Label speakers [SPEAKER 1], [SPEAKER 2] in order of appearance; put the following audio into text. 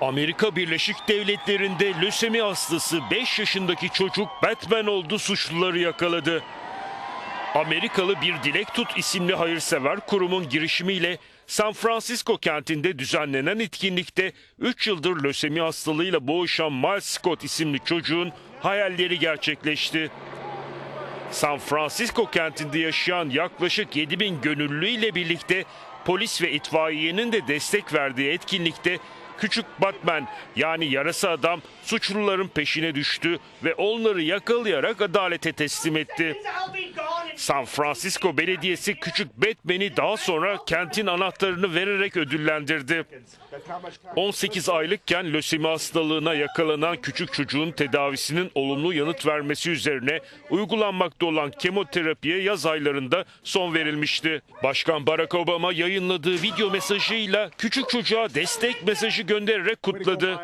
[SPEAKER 1] Amerika Birleşik Devletleri'nde lösemi hastası 5 yaşındaki çocuk Batman oldu suçluları yakaladı. Amerikalı bir Dilek Tut isimli hayırsever kurumun girişimiyle San Francisco kentinde düzenlenen etkinlikte 3 yıldır lösemi hastalığıyla boğuşan Miles Scott isimli çocuğun hayalleri gerçekleşti. San Francisco kentinde yaşayan yaklaşık 7000 gönüllü ile birlikte polis ve itfaiyenin de destek verdiği etkinlikte küçük Batman yani yarasa adam suçluların peşine düştü ve onları yakalayarak adalete teslim etti. San Francisco Belediyesi küçük Batman'i daha sonra kentin anahtarını vererek ödüllendirdi. 18 aylıkken lösemi hastalığına yakalanan küçük çocuğun tedavisinin olumlu yanıt vermesi üzerine uygulanmakta olan kemoterapiye yaz aylarında son verilmişti. Başkan Barack Obama yayınladığı video mesajıyla küçük çocuğa destek mesajı göndererek kutladı.